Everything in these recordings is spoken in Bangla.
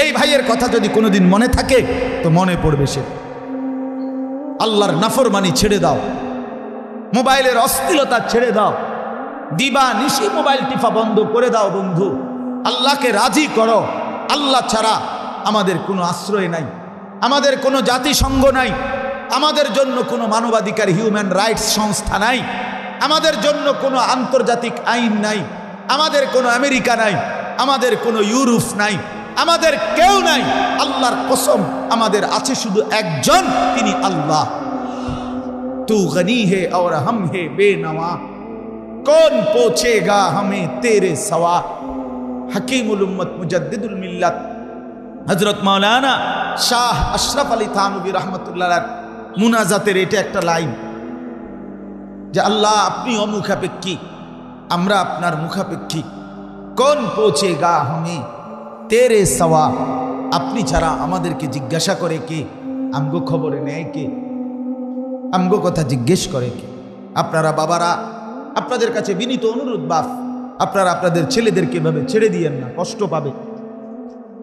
এই ভাইয়ের কথা যদি কোনোদিন মনে থাকে, তো মনে পড়বে সে। আল্লাহর নাফরমানি ছেড়ে দাও। মোবাইলের অস্থিরতা ছেড়ে দাও। দিবা নিশি মোবাইল টিফা বন্ধ করে দাও, বন্ধু। আল্লাহকে রাজি করো। আল্লাহ ছাড়া আমাদের কোনো আশ্রয় নাই। আমাদের কোনো জাতিসংঘ নাই। আমাদের জন্য কোনো মানবাধিকার হিউম্যান রাইটস সংস্থা নাই। আমাদের জন্য কোনো আন্তর্জাতিক আইন নাই। আমাদের কোনো আমেরিকা নাই। আমাদের কোনো ইউরোপ নাই। আমাদের কেউ নাই। আল্লাহর কসম আমাদের আছে শুধু একজন, তিনি আল্লাহ। তু গনি হে ওর হম হে বেনওয়া কোন পৌঁছেগা হমে তেরে সওয়া। হকিম উম্মত মুজাদ্দিদুল মিল্লাত। হজরত মাওলানা শাহ আশরাফ আলী থানবী রহমতুল্লাহ মুনাজাতের এটা একটা লাইন। যে আল্লাহ, আপনি অমুখাপেক্ষী, আমরা আপনার মুখাপেক্ষী। কোন পৌঁছে গা হমে তেরে সওয়া। আপনি ছাড়া আমাদেরকে জিজ্ঞাসা করে কে, আমগো খবরে নেয় কে? আমগো কথা জিজ্ঞেস করে কে? আপনারা বাবারা, আপনাদের কাছে বিনীত অনুরোধ বাপ আপনারা আপনাদের ছেলেদেরকে এভাবে ছেড়ে দিয়েন না, কষ্ট পাবে।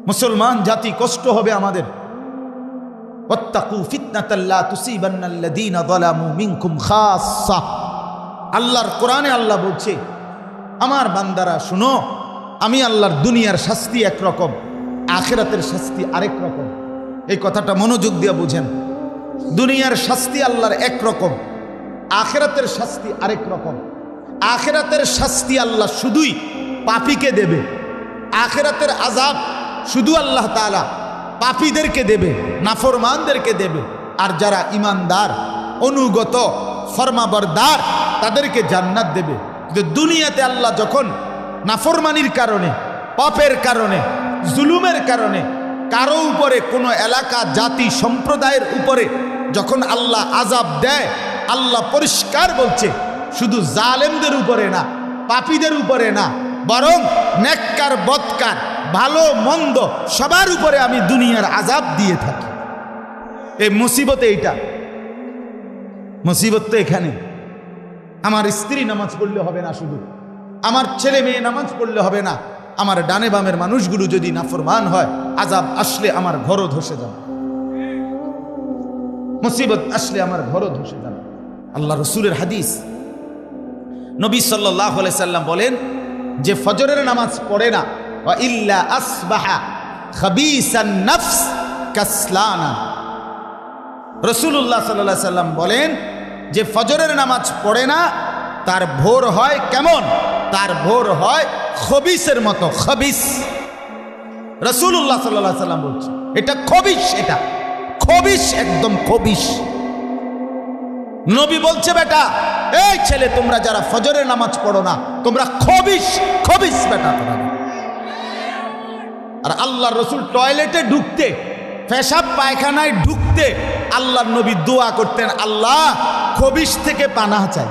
মুসলমান জাতি কষ্ট হবে আমাদের। আল্লাহর কোরআনে আল্লাহ বলছে, আমার বান্দারা, শুনো আমি আল্লাহর দুনিয়ার শাস্তি একরকম আখেরাতের শাস্তি আরেক রকম। এই কথাটা মনোযোগ দিয়ে বুঝেন। দুনিয়ার শাস্তি আল্লাহর একরকম আখেরাতের শাস্তি আরেক রকম। আখেরাতের শাস্তি আল্লাহ শুধুই পাপীকে দেবে। আখেরাতের আজাব শুধু আল্লাহ তাআলা পাপীদেরকে দেবে, নাফরমানদেরকে দেবে। আর যারা ইমানদার অনুগত, ফরমাবরদার, তাদেরকে জান্নাত দেবে। কিন্তু দুনিয়াতে আল্লাহ যখন নাফরমানির কারণে, পাপের কারণে, জুলুমের কারণে, কারও উপরে কোনো এলাকা, জাতি, সম্প্রদায়ের উপরে যখন আল্লাহ আজাব দেয়, আল্লাহ পরিষ্কার বলছে, শুধু জালেমদের উপরে না, পাপীদের উপরে না, বরং নেককার, বৎকার, ভালো, মন্দ, সবার উপরে আমি দুনিয়ার আজাব দিয়ে থাকি। এই মুসিবতে এইটা। মুসিবত তো এখানে। আমার স্ত্রী নামাজ পড়লে হবে না শুধু। আমার ছেলে মেয়ে নামাজ পড়লে হবে না। আমার ডানে বামের মানুষগুলো যদি নাফরমান হয় আজাব আসলে আমার ঘরও ধসে যাবে। মুসিবত আসলে আমার ঘরও ধসে যাবে। আল্লাহ রসুলের হাদিস। নবী সাল্লাহ সাল্লাম বলেন, যে ফজরের নামাজ পড়ে না ইল্লা আসবাহা রসুল্লাহ সাল্লাহ সাল্লাম বলেন, যে ফজরের নামাজ পড়ে না, তার ভোর হয় কেমন? তার ভোর হয় খবিসের মতো, খবিস। রসুল্লাহ সাল্লাহ সাল্লাম বলছে, এটা খবিস এটা। খবিস, একদম খবিস। নবী বলছে, বেটা, এই ছেলে, তোমরা যারা ফজরের নামাজ পড়ো না, তোমরা খবিস খবিস, বেটা তোমরা আর আল্লাহ রসুল টয়লেটে ঢুকতে, পেশাব পায়খানায় ঢুকতে আল্লাহর নবী দোয়া করতেন, আল্লাহ, খবিস থেকে পানা চাই।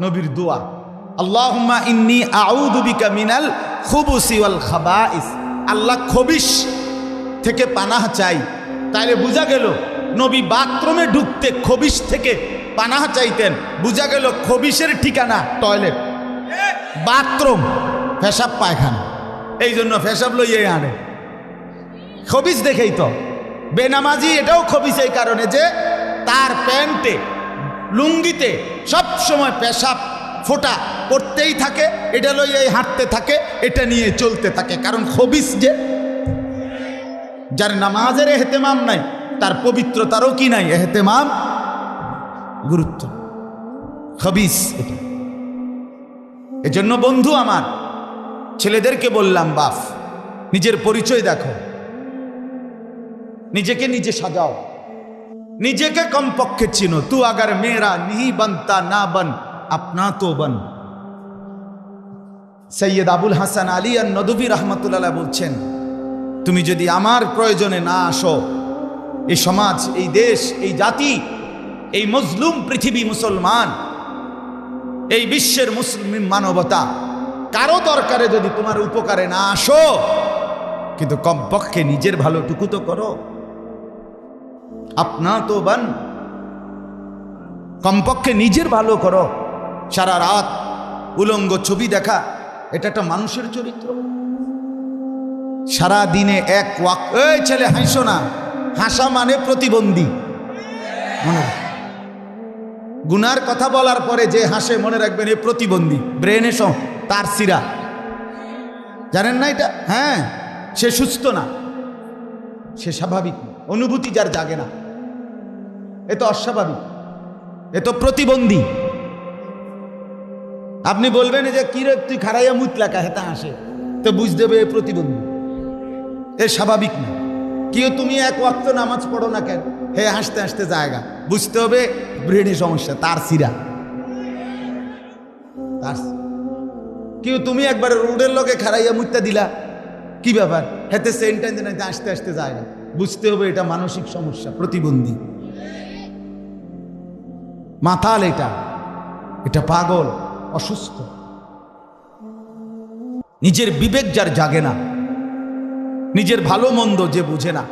নবীর দোয়া। আল্লাহুম্মা ইন্নি আউযু বিকা মিনাল খুবুসি ওয়াল খাবাইস। আল্লাহ খবিস থেকে পানাহ চাই। তাইলে বোঝা গেল নবী বাথরুমে ঢুকতে খবিস থেকে পানাহ চাইতেন। বোঝা গেল খবিসের ঠিকানা টয়লেট। বাথরুম পেশাব পায়খানা। এই জন্য পেশাব লইয়ে আনে। খবিস দেখেই তো। বেনামাজি এটাও খবিস এই কারণে যে তার প্যান্টে, লুঙ্গিতে সব সময় পেশাব ফোটা পড়তেই থাকে, এটা লইয়াই হাঁটতে থাকে, এটা নিয়ে চলতে থাকে। কারণ খবিস যে, যার নামাজের এহতেমাম নাই, তার পবিত্রতারও কি নাই? এহতেমাম গুরুত্ব খবিস এটা। এজন্য বন্ধু আমার, ছেলেদেরকে বললাম, বাফ, নিজের পরিচয় দেখো। নিজেকে নিজে সাজাও। নিজেকে কমপক্ষে চিনো। তু আগার মেয়েরা নিহি বনতা না বন। আপনা বন সৈয়দ আবুল হাসান আলী আর নদবী রহমতুল্লাহ বলছেন, তুমি যদি আমার প্রয়োজনে না আসো এই সমাজ, এই দেশ, এই জাতি, এই মজলুম পৃথিবী মুসলমান, এই বিশ্বের মুসলিম মানবতা, কারও দরকারে যদি তোমার উপকারে না আসো, কিন্তু কমপক্ষে নিজের ভালোটুকু তো করো। আপনা তো বান কমপক্ষে নিজের ভালো করো। সারা রাত উলঙ্গ ছবি দেখা, এটা একটা মানুষের চরিত্র। সারা দিনে এক ওয়াক, এই ছেলে, হাসো না। হাসা মানে প্রতিবন্ধী। মনে। গুনার কথা বলার পরে যে হাসে, মনে রাখবেন এ প্রতিবন্ধী। ব্রেনে সহ তার সিরা জানেন না এটা? হ্যাঁ সে সুস্থ না। সে স্বাভাবিক অনুভূতি যার জাগে না। এ তো অস্বাভাবিক। এ তো প্রতিবন্ধী। আপনি বলবেন যে কি রে তুই খারাইয়া মুতলাকা হেতা হাসে তো বুঝতে হবে এ প্রতিবন্ধী। এ স্বাভাবিক না। কেউ তুমি এক ওয়াক্ত নামাজ পড়ো না কেন? হে, হাসতে হাসতে জায়গা। বুঝতে হবে ব্রেনে সমস্যা, তার সিরা। কেউ তুমি একবার রোডের লগে খারাইয়া মুত্তা দিলা? কি ব্যাপার? হেতে সেন্টাইন দিন আসতে আসতে জায়গা। বুঝতে হবে এটা মানসিক সমস্যা, প্রতিবন্ধী। মাতাল এটা। এটা পাগল। অসুস্থ। নিজের বিবেক যার জাগে না, নিজের ভালো মন্দ যে বুঝে না,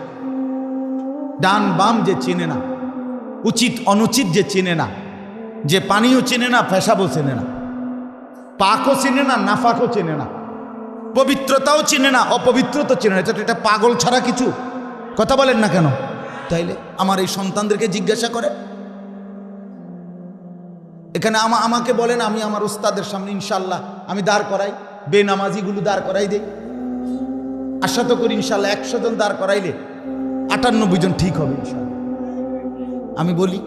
ডান বাম যে চেনে না, উচিত অনুচিত যে চেনে না, যে পানিও চেনে না, পেশাবও চেনে না, পাকও চেনে না, নাফাকও চেনে না, পবিত্রতাও চেনে না, অপবিত্রতা চেনে না। এটা পাগল ছাড়া কিছু। কথা বলেন না কেন? তাইলে আমার এই সন্তানদেরকে জিজ্ঞাসা করে এখানে আমা আমাকে বলেন, আমি আমার ওস্তাদের সামনে ইনশাল্লাহ আমি দাঁড় করাই। বেনামাজিগুলো দাঁড় করাই দেই আশা তো করি ইনশাল্লাহ একশো জন দাঁড় করাইলে আটানব্বই জন ঠিক হবে ইনশাল্লাহ। আমি বলি,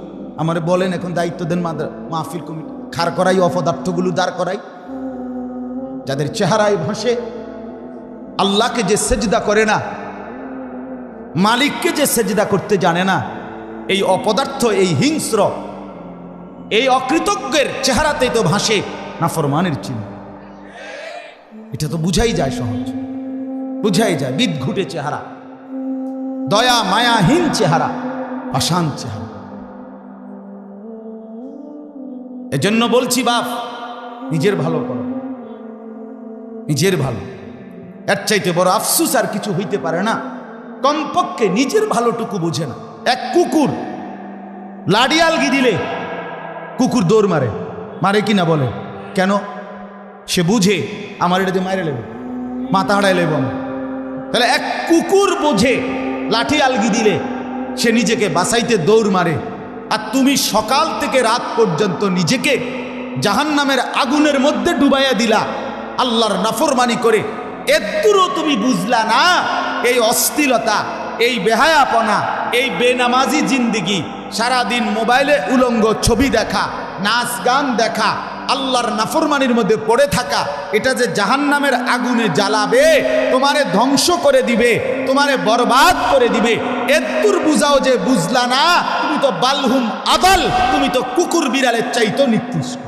আমার বলেন এখন দায়িত্ব দেন মাহফিল কমিটি খার করাই, অপদার্থগুলো দাঁড় করাই। যাদের চেহারায় ভাসে, আল্লাহকে যে সেজদা করে না, মালিককে যে সেজদা করতে জানে না, এই অপদার্থ, এই হিংস্র এই অকৃতজ্ঞের চেহারাতেই তো ভাসে নাফরমানের চিহ্ন। এটা তো বুঝাই যায় সহজ। বুঝাই যায়, বিদঘুটে চেহারা। দয়া, মায়াহীন চেহারা পাষাণ চেহারা। এজন্য বলছি, বাপ, নিজের ভালো করো। নিজের ভালো। এর চাইতে বড় আফসুস আর কিছু হইতে পারে না। কমপক্ষে নিজের ভালোটুকু বুঝে না। এক কুকুর লাডিয়ালগি দিলে কুকুর দৌড় মারে। মারে কি না বলে? কেন? সে বুঝে আমার এটা দিয়ে মারে লেবে মাথা হাড়াই লেব তাহলে এক কুকুর বোঝে, লাঠি আলগি দিলে সে নিজেকে বাসাইতে দৌড় মারে। আর তুমি সকাল থেকে রাত পর্যন্ত নিজেকে জাহান নামের আগুনের মধ্যে ডুবাইয়া দিলা, আল্লাহর নাফরমানি করে। এত্তুরও তুমি বুঝলা না, এই অস্থিরতা এই বেহায়াপনা, এই বেনামাজি জিন্দিগি সারাদিন মোবাইলে উলঙ্গ ছবি দেখা, নাচ গান দেখা, আল্লাহর নাফরমানির মধ্যে পড়ে থাকা, এটা যে জাহান্নামের আগুনে জ্বালাবে, তোমারে ধ্বংস করে দিবে, তোমারে বরবাদ করে দিবে এত্তুর বুঝাও যে বুঝলা না, তুমি তো বালহুম আদাল, তুমি তো কুকুর বিড়ালের চাইতো নিকৃষ্ট।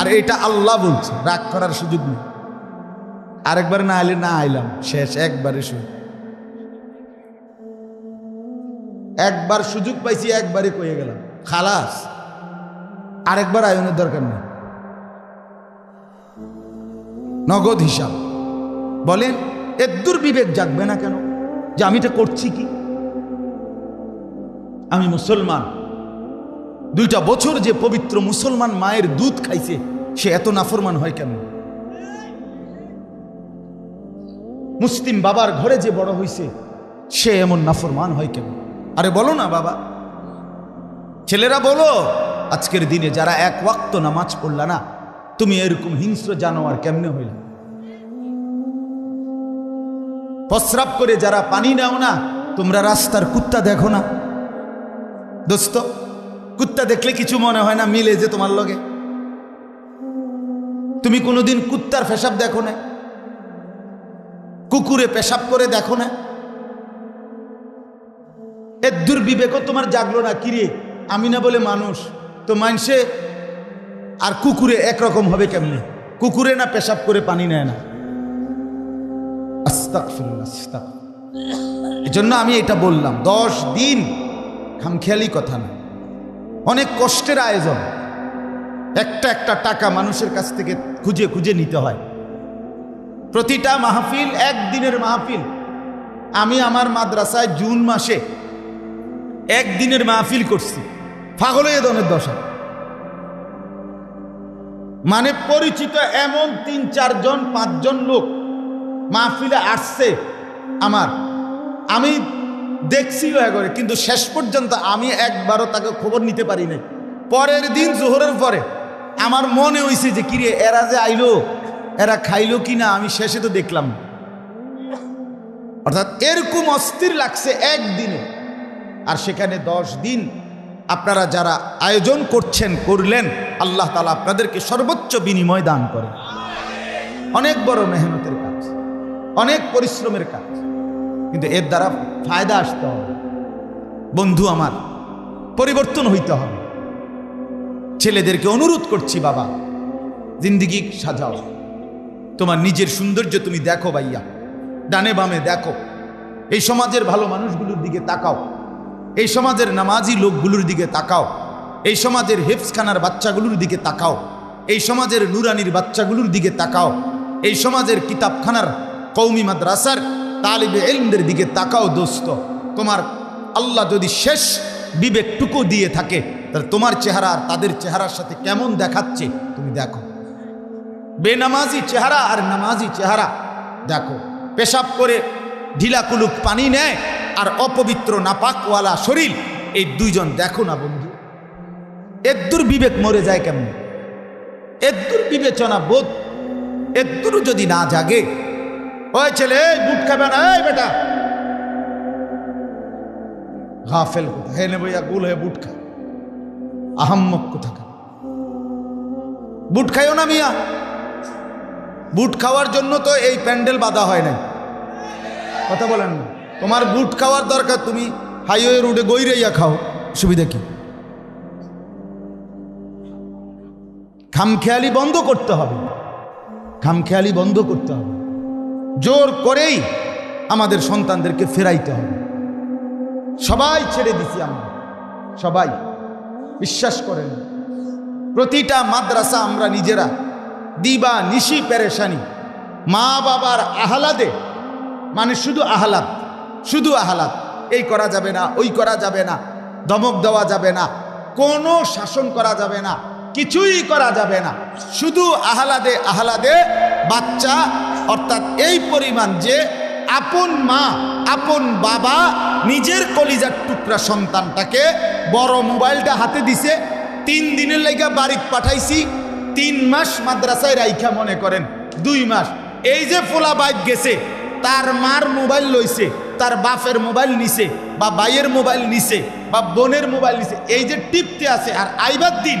আর এটা আল্লাহ বলছে, রাগ করার সুযোগ নেই। আরেকবার না আইলে না আইলাম, শেষ, একবারে শুধু একবার সুযোগ পাইছি একবারে কয়ে গেলাম। খালাস, আরেকবার আয়নের দরকার নেই। নগদ হিসাব। বলেন এর দুর্বিবেক জাগবে না কেন? যে আমি এটা করছি কি? আমি মুসলমান। দুইটা বছর যে পবিত্র মুসলমান মায়ের দুধ খাইছে, সে এত নাফরমান হয় কেন? মুসলিম বাবার ঘরে যে বড় হইছে, সে এমন নাফরমান হয় কেন? আরে বলো না বাবা। ছেলেরা বলো, আজকের দিনে যারা এক ওয়াক্ত নামাজ পড়লা না, তুমি এরকম হিংস্র জানোয়ার কেমনে হইল? প্রস্রাব করে যারা পানি নাও না, তোমরা রাস্তার কুত্তা দেখো না। দোস্ত, কুত্তা দেখলে কিছু মনে হয় না, মিলে যে তোমার লগে। তুমি কোনোদিন কুত্তার পেশাব দেখো না, কুকুরে পেশাব করে দেখো না। এর দুর্বিবেকও তোমার জাগলো না কিরে? আমি না বলে মানুষ। তো মানুষে আর কুকুরে একরকম হবে কেমনে? কুকুরে না পেশাব করে পানি নেয় না। এই জন্য আমি এটা বললাম, দশ দিন খামখেয়ালি কথা না। অনেক কষ্টের আয়োজন। একটা একটা টাকা মানুষের কাছ থেকে খুঁজে খুঁজে নিতে হয়। প্রতিটা মাহফিল, একদিনের মাহফিল। আমি আমার মাদ্রাসায় জুন মাসে একদিনের মাহফিল করছি। হয়ে দনের দশা। মানে পরিচিত এমন তিন, চারজন, পাঁচজন লোক মাহফিলে আসছে আমার। আমি দেখছিল একবারে কিন্তু শেষ পর্যন্ত আমি একবারও তাকে খবর নিতে পারি নাই। পরের দিন জোহরের পরে আমার মনে হয়েছে যে, কিরে, এরা যে আইলো, এরা খাইলো কি না? আমি শেষে তো দেখলাম অর্থাৎ এরকম অস্থির লাগছে একদিনে। আর সেখানে দশ দিন আপনারা যারা আয়োজন করছেন, করলেন, আল্লাহ তালা আপনাদেরকে সর্বোচ্চ বিনিময় দান করে। অনেক বড় মেহনতের কাজ, অনেক পরিশ্রমের কাজ, কিন্তু এর দ্বারা ফায়দা আসতে হবে। বন্ধু আমার, পরিবর্তন হইতে হবে। ছেলেদেরকে অনুরোধ করছি, বাবা, জিন্দিগি সাজাও। তোমার নিজের সৌন্দর্য তুমি দেখো, ভাইয়া। ডানে বামে দেখো। এই সমাজের ভালো মানুষগুলোর দিকে তাকাও। এই সমাজের নামাজি লোকগুলোর দিকে তাকাও। এই সমাজের হেফসখানার বাচ্চাগুলোর দিকে তাকাও। এই সমাজের নুরানির বাচ্চাগুলোর দিকে তাকাও। এই সমাজের কিতাবখানার কৌমি মাদ্রাসার তালিবে এলমদের দিকে তাকাও দোস্ত। তোমার আল্লাহ যদি শেষ বিবেকটুকু দিয়ে থাকে, তাহলে তোমার চেহারা আর তাদের চেহারার সাথে কেমন দেখাচ্ছে, তুমি দেখো। বেনামাজি চেহারা আর নামাজি চেহারা, দেখো। পেশাব করে ঢিলা কুলুক পানি নেয় আর অপবিত্র নাপাকওয়ালা শরীর। এই দুইজন দেখো না বন্ধু। এদ্দুর বিবেক মরে যায় কেমন? এদ্দুর বিবেচনা বোধ এদ্দুর যদি না জাগে। ওই ছেলে বুট খাবে না, এই বেটা। গাফেল কোথা হে নেব গুল হয়ে বুট খা। আহাম্মক কোথা বুট খাইও না মিয়া। বুট খাওয়ার জন্য তো এই প্যান্ডেল বাঁধা হয় নাই। কথা বলেন না। তোমার বুট খাওয়ার দরকার, তুমি হাইওয়ে রোডে গৈরাইয়া খাও। সুবিধা কি? খামখেয়ালি বন্ধ করতে হবে। খামখেয়ালি বন্ধ করতে হবে। জোর করেই আমাদের সন্তানদেরকে ফেরাইতে হবে। সবাই ছেড়ে দিছি আমরা। সবাই, বিশ্বাস করেন। প্রতিটা মাদ্রাসা আমরা নিজেরা। দিবা নিশি পেরেশানি। মা বাবার আহ্লাদে মানে শুধু আহ্লাদ শুধু আহ্লাদ। এই করা যাবে না, ওই করা যাবে না, ধমক দেওয়া যাবে না, কোনো শাসন করা যাবে না, কিছুই করা যাবে না। শুধু আহ্লাদে আহ্লাদে বাচ্চা, অর্থাৎ এই পরিমাণ যে আপন মা, আপন বাবা নিজের কলিজার টুকরা সন্তানটাকে বড় মোবাইলটা হাতে দিছে, তিন দিনের লাইগা বাড়িতে পাঠাইছি, তিন মাস মাদ্রাসায় রাইখা মনে করেন, দুই মাস। এই যে ফোলা বাইক গেছে তার মার মোবাইল লইছে, তার বাপের মোবাইল নিছে, বা বাইয়ের মোবাইল নিছে, বা বোনের মোবাইল নিছে, এই যে টিপতে আছে, আর আইবার দিন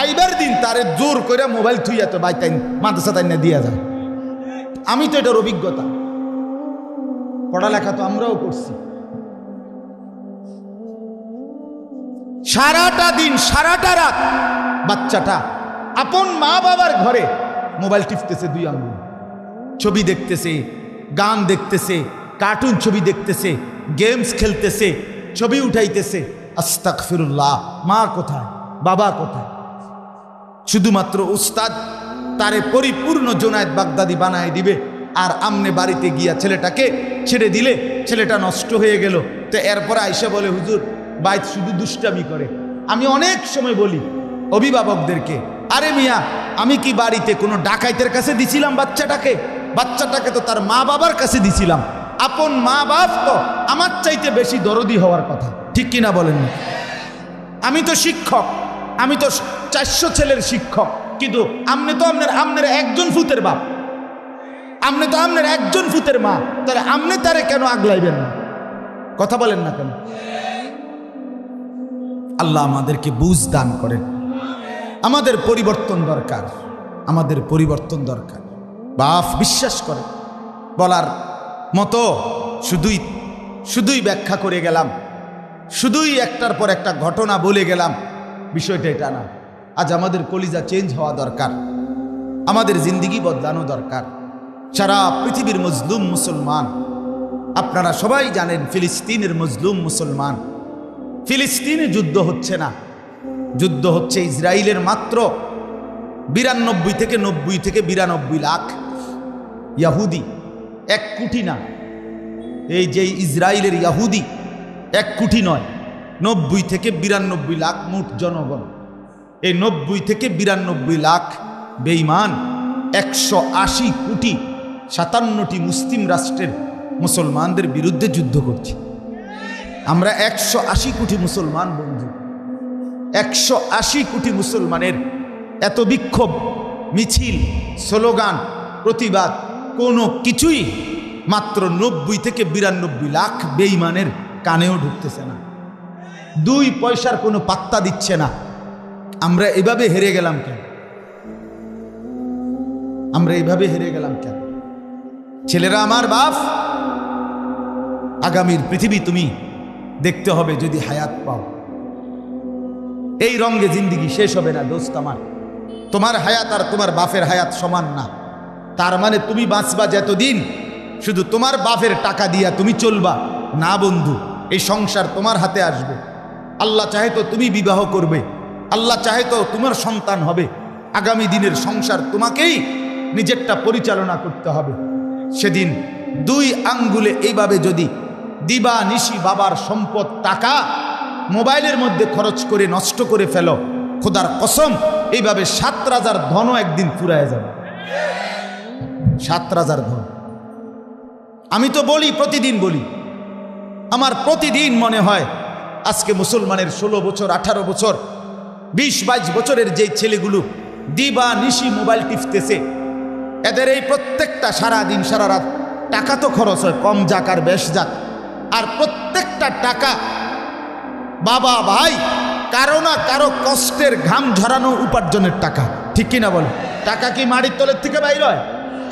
আইবার দিন তারে জোর করে মোবাইল থুইয়া তো বাইক তাই মাদ্রাসা তাই না দিয়া যায়। আমি তো এটার অভিজ্ঞতা। পড়ালেখা তো আমরাও করছি। সারাটা দিন, সারাটা রাত বাচ্চাটা, আপন মা বাবার ঘরে মোবাইল টিপতেছে দুই আঙ্গুল। ছবি দেখতেছে, গান দেখতেছে কার্টুন ছবি দেখতেছে গেমস খেলতেছে, ছবি উঠাইতেছে। আস্তাক ফিরুল্লাহ মা কোথায়? বাবা কোথায়? শুধুমাত্র উস্তাদ তারে পরিপূর্ণ জোনায়েত বাগদাদি বানায় দিবে, আর আমনে বাড়িতে গিয়া ছেলেটাকে ছেড়ে দিলে ছেলেটা নষ্ট হয়ে গেল। তো এরপরে আইসা বলে, হুজুর, বাইত শুধু দুষ্টামি করে। আমি অনেক সময় বলি অভিভাবকদেরকে, আরে মিয়া, আমি কি বাড়িতে কোনো ডাকাইতের কাছে দিছিলাম বাচ্চাটাকে? বাচ্চাটাকে তো তার মা বাবার কাছে দিছিলাম। আপন মা বাপ তো আমার চাইতে বেশি দরদি হওয়ার কথা। ঠিক কিনা বলেন আমি তো শিক্ষক, আমি তো চারশো ছেলের শিক্ষক, কিন্তু আপনি তো আপনার আপনার একজন ফুতের বাপ। আপনি তো আপনার একজন ফুতের মা, তাহলে আপনি তারে কেন আগলাইবেন না? কথা বলেন না কেন? আল্লাহ আমাদেরকে বুঝ দান করেন। আমাদের পরিবর্তন দরকার, আমাদের পরিবর্তন দরকার। বাপ বিশ্বাস করে। বলার মতো শুধুই শুধুই ব্যাখ্যা করে গেলাম। শুধুই একটার পর একটা ঘটনা বলে গেলাম। বিষয়টা এটা না। আজ আমাদের কলিজা চেঞ্জ হওয়া দরকার। আমাদের জিন্দিগি বদলানো দরকার। সারা পৃথিবীর মজলুম মুসলমান। আপনারা সবাই জানেন ফিলিস্তিনের মজলুম মুসলমান। ফিলিস্তিনে যুদ্ধ হচ্ছে না। যুদ্ধ হচ্ছে ইসরায়েলের মাত্র বিরানব্বই থেকে নব্বই থেকে বিরানব্বই লাখ ইয়াহুদি, এক কোটি না। এই যে ইসরায়েলের ইয়াহুদি, এক কোটি নয়, নব্বই থেকে বিরানব্বই লাখ মোট জনগণ। এই নব্বই থেকে বিরানব্বই লাখ বেইমান একশো আশি কোটি সাতান্নটি মুসলিম রাষ্ট্রের মুসলমানদের বিরুদ্ধে যুদ্ধ করছি। আমরা একশো আশি কোটি মুসলমান বন্ধু, একশো আশি কোটি মুসলমানের এত বিক্ষোভ, মিছিল, স্লোগান, প্রতিবাদ, কোনো কিছুই মাত্র নব্বই থেকে বিরানব্বই লাখ বেইমানের কানেও ঢুকতেছে না। দুই পয়সার কোনো পাত্তা দিচ্ছে না। আমরা এভাবে হেরে গেলাম কেন? আমরা এভাবে হেরে গেলাম কেন? ছেলেরা আমার বাপ, আগামীর পৃথিবী তুমি দেখতে হবে যদি হায়াত পাও। এই রঙ্গে জিন্দিগি শেষ হবে না, দোস্ত আমার। তোমার হায়াত আর তোমার বাপের হায়াত সমান না। তার মানে তুমি বাঁচবা যতদিন, শুধু তোমার বাপের টাকা দিয়া তুমি চলবা। না বন্ধু, এই সংসার তোমার হাতে আসবে। আল্লাহ চাহে তো তুমি বিবাহ করবে। আল্লাহ চাহে তো তোমার সন্তান হবে। আগামী দিনের সংসার তোমাকেই নিজেরটা পরিচালনা করতে হবে। সেদিন দুই আঙ্গুলে এইভাবে যদি দিবা নিশি বাবার সম্পদ টাকা মোবাইলের মধ্যে খরচ করে নষ্ট করে ফেলো খোদার কসম, এইভাবে সাত রাজার ধনও একদিন ফুরায় যাবে। সাত রাজার ধন। আমি তো বলি, প্রতিদিন বলি। আমার প্রতিদিন মনে হয়, আজকে মুসলমানের ষোলো বছর, আঠারো বছর, বিশ, বাইশ বছরের যে ছেলেগুলো দিবা নিশি মোবাইল টিপতেছে, এদের এই প্রত্যেকটা সারা দিন সারা রাত টাকা তো খরচ হয়, কম যাক আর বেশ যাক। আর প্রত্যেকটা টাকা বাবা ভাই কারও না কারও কষ্টের ঘাম ঝরানো উপার্জনের টাকা। ঠিক কিনা বলে? টাকা কি মাড়ির তলের থেকে বাইর হয়?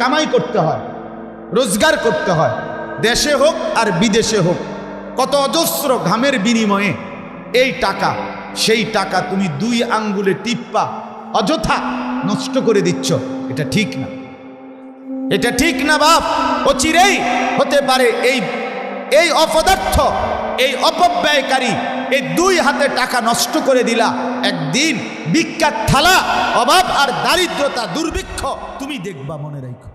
কামাই করতে হয়, রোজগার করতে হয়, দেশে হোক আর বিদেশে হোক। কত অজস্র ঘামের বিনিময়ে এই টাকা, সেই টাকা তুমি দুই আঙ্গুলে টিপ্পা, অযথা নষ্ট করে দিচ্ছ। এটা ঠিক না। এটা ঠিক না বাপ। অচিরেই হতে পারে এই এই অপদার্থ, এই অপব্যয়কারী এই দুই হাতে টাকা নষ্ট করে দিলা। একদিন বিখ্যাত থালা, অভাব আর দারিদ্রতা দুর্ভিক্ষ, তুমি দেখবা, মনে রাখো